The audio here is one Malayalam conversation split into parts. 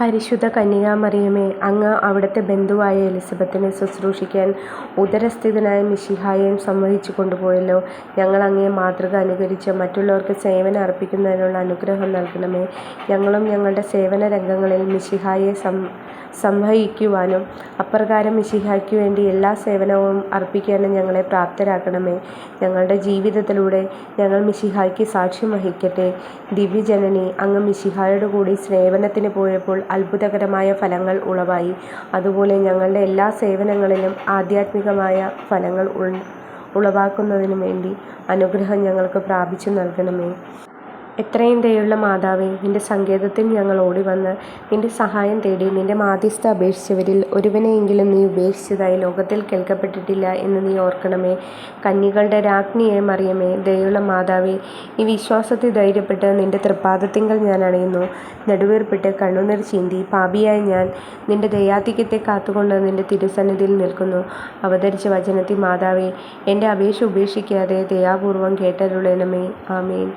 പരിശുദ്ധ കന്യകാമറിയമേ അങ്ങ് അവിടുത്തെ ബന്ധുവായ എലിസബത്തിനെ ശുശ്രൂഷിക്കാൻ ഉദരസ്ഥിതനായ മിശിഹായെയും സംവഹിച്ചു കൊണ്ടുപോയല്ലോ. ഞങ്ങൾ അങ്ങയെ മാതൃക അനുകരിച്ച് മറ്റുള്ളവർക്ക് സേവനം അർപ്പിക്കുന്നതിനുള്ള അനുഗ്രഹം നൽകണമേ. ഞങ്ങളും ഞങ്ങളുടെ സേവന രംഗങ്ങളിൽ മിഷിഹായെ സം സംവഹിക്കുവാനും അപ്രകാരം മിഷിഹായ്ക്ക് വേണ്ടി എല്ലാ സേവനവും അർപ്പിക്കാനും ഞങ്ങളെ പ്രാപ്തരാക്കണമേ. ഞങ്ങളുടെ ജീവിതത്തിലൂടെ ഞങ്ങൾ മിശിഹായ്ക്ക് സാക്ഷ്യം വഹിക്കട്ടെ. ദിവ്യജനനി അങ്ങ് മിശിഹായോടുകൂടി സേവനത്തിന് പോയപ്പോൾ അത്ഭുതകരമായ ഫലങ്ങൾ ഉളവായി. അതുപോലെ ഞങ്ങളുടെ എല്ലാ സേവനങ്ങളിലും ആധ്യാത്മികമായ ഫലങ്ങൾ ഉളവാക്കുന്നതിനു വേണ്ടി അനുഗ്രഹം ഞങ്ങൾക്ക് പ്രാപിച്ചു നൽകണമേ. എത്രയും ദയയുള്ള മാതാവേ, നിന്റെ സങ്കേതത്തിൽ ഞങ്ങൾ ഓടിവന്ന് നിന്റെ സഹായം തേടി നിന്റെ മാധ്യസ്ഥ അപേക്ഷിച്ചവരിൽ ഒരുവനെയെങ്കിലും നീ ഉപേക്ഷിച്ചതായി ലോകത്തിൽ കേൾക്കപ്പെട്ടിട്ടില്ല എന്ന് നീ ഓർക്കണമേ. കന്നികളുടെ രാജ്ഞിയെ മറിയമേ, ദയയുള്ള മാതാവേ, ഈ വിശ്വാസത്തിൽ ധൈര്യപ്പെട്ട് നിന്റെ തൃപ്പാദത്തിങ്കൽ ഞാൻ അണയുന്നു. നെടുവീർപ്പിട്ട് കണ്ണുനീർ ചിന്തി പാപിയായ ഞാൻ നിന്റെ ദയാധിക്യത്തെ കാത്തുകൊണ്ട് നിന്റെ തിരുസന്നിധിയിൽ നിൽക്കുന്നു. അവതരിച്ച വചനത്തിൽ മാതാവേ, എന്റെ അപേക്ഷ ഉപേക്ഷിക്കാതെ ദയാപൂർവം കേട്ടരുളണമേ. ആമേൻ.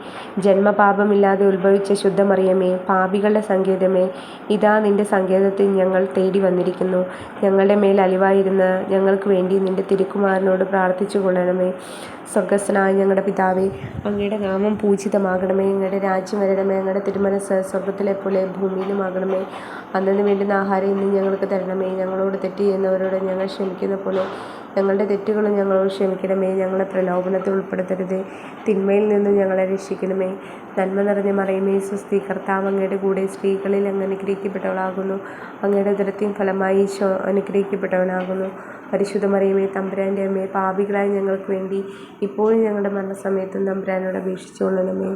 ജന്മപാപമില്ലാതെ ഉത്ഭവിച്ച ശുദ്ധമറിയമേ, പാപികളുടെ സങ്കേതമേ, ഇതാ നിന്റെ സങ്കേതത്തിൽ ഞങ്ങൾ തേടി വന്നിരിക്കുന്നു. ഞങ്ങളുടെ മേൽ അലിവായിരുന്ന ഞങ്ങൾക്ക് വേണ്ടി നിന്റെ തിരുക്കുമാരനോട് പ്രാർത്ഥിച്ചുകൊള്ളണമേ. സ്വർഗസ്ഥനായ ഞങ്ങളുടെ പിതാവേ, അങ്ങയുടെ നാമം പൂജിതമാകണമേ. അങ്ങയുടെ രാജ്യം വരണമേ. അങ്ങയുടെ തിരുമനസ്സ് സ്വർഗത്തിലെപ്പോലെ ഭൂമിയിലുമാകണമേ. അന്നന്നു വേണ്ടുന്ന ആഹാരം ഇന്ന് ഞങ്ങൾക്ക് തരണമേ. ഞങ്ങളോട് തെറ്റ് ചെയ്യുന്നവരോട് ഞങ്ങൾ ക്ഷമിക്കുന്നപോലെ ഞങ്ങളുടെ തെറ്റുകളും ഞങ്ങളോട് ക്ഷമിക്കണമേ. ഞങ്ങളെ പ്രലോഭനത്തിൽ ഉൾപ്പെടുത്തരുതേ, തിന്മയിൽ നിന്ന് ഞങ്ങളെ രക്ഷിക്കണമേ. നന്മ നിറഞ്ഞ മറിയമേ, സ്വസ്തി. കർത്താവ് അങ്ങയുടെ കൂടെ സ്ത്രീകളിൽ അങ്ങ് അനുഗ്രഹിക്കപ്പെട്ടവളാകുന്നു. അങ്ങയുടെ ദൃത്യം ഫലമായി ഈശോ അനുഗ്രഹിക്കപ്പെട്ടവനാകുന്നു. പരിശുദ്ധ മറിയമേ, തമ്പുരാന്റെ അമ്മയെ പാപികളായ ഞങ്ങൾക്ക് വേണ്ടി ഇപ്പോഴും ഞങ്ങളുടെ മരണസമയത്തും തമ്പുരാനോട് അപേക്ഷിച്ചുകൊള്ളണമേ.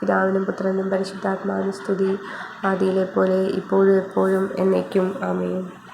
പിതാവിനും പുത്രനും പരിശുദ്ധാത്മാവിനും സ്തുതി. ആദിയിലെപ്പോലെ ഇപ്പോഴും എപ്പോഴും എന്നേക്കും. ആമേൻ.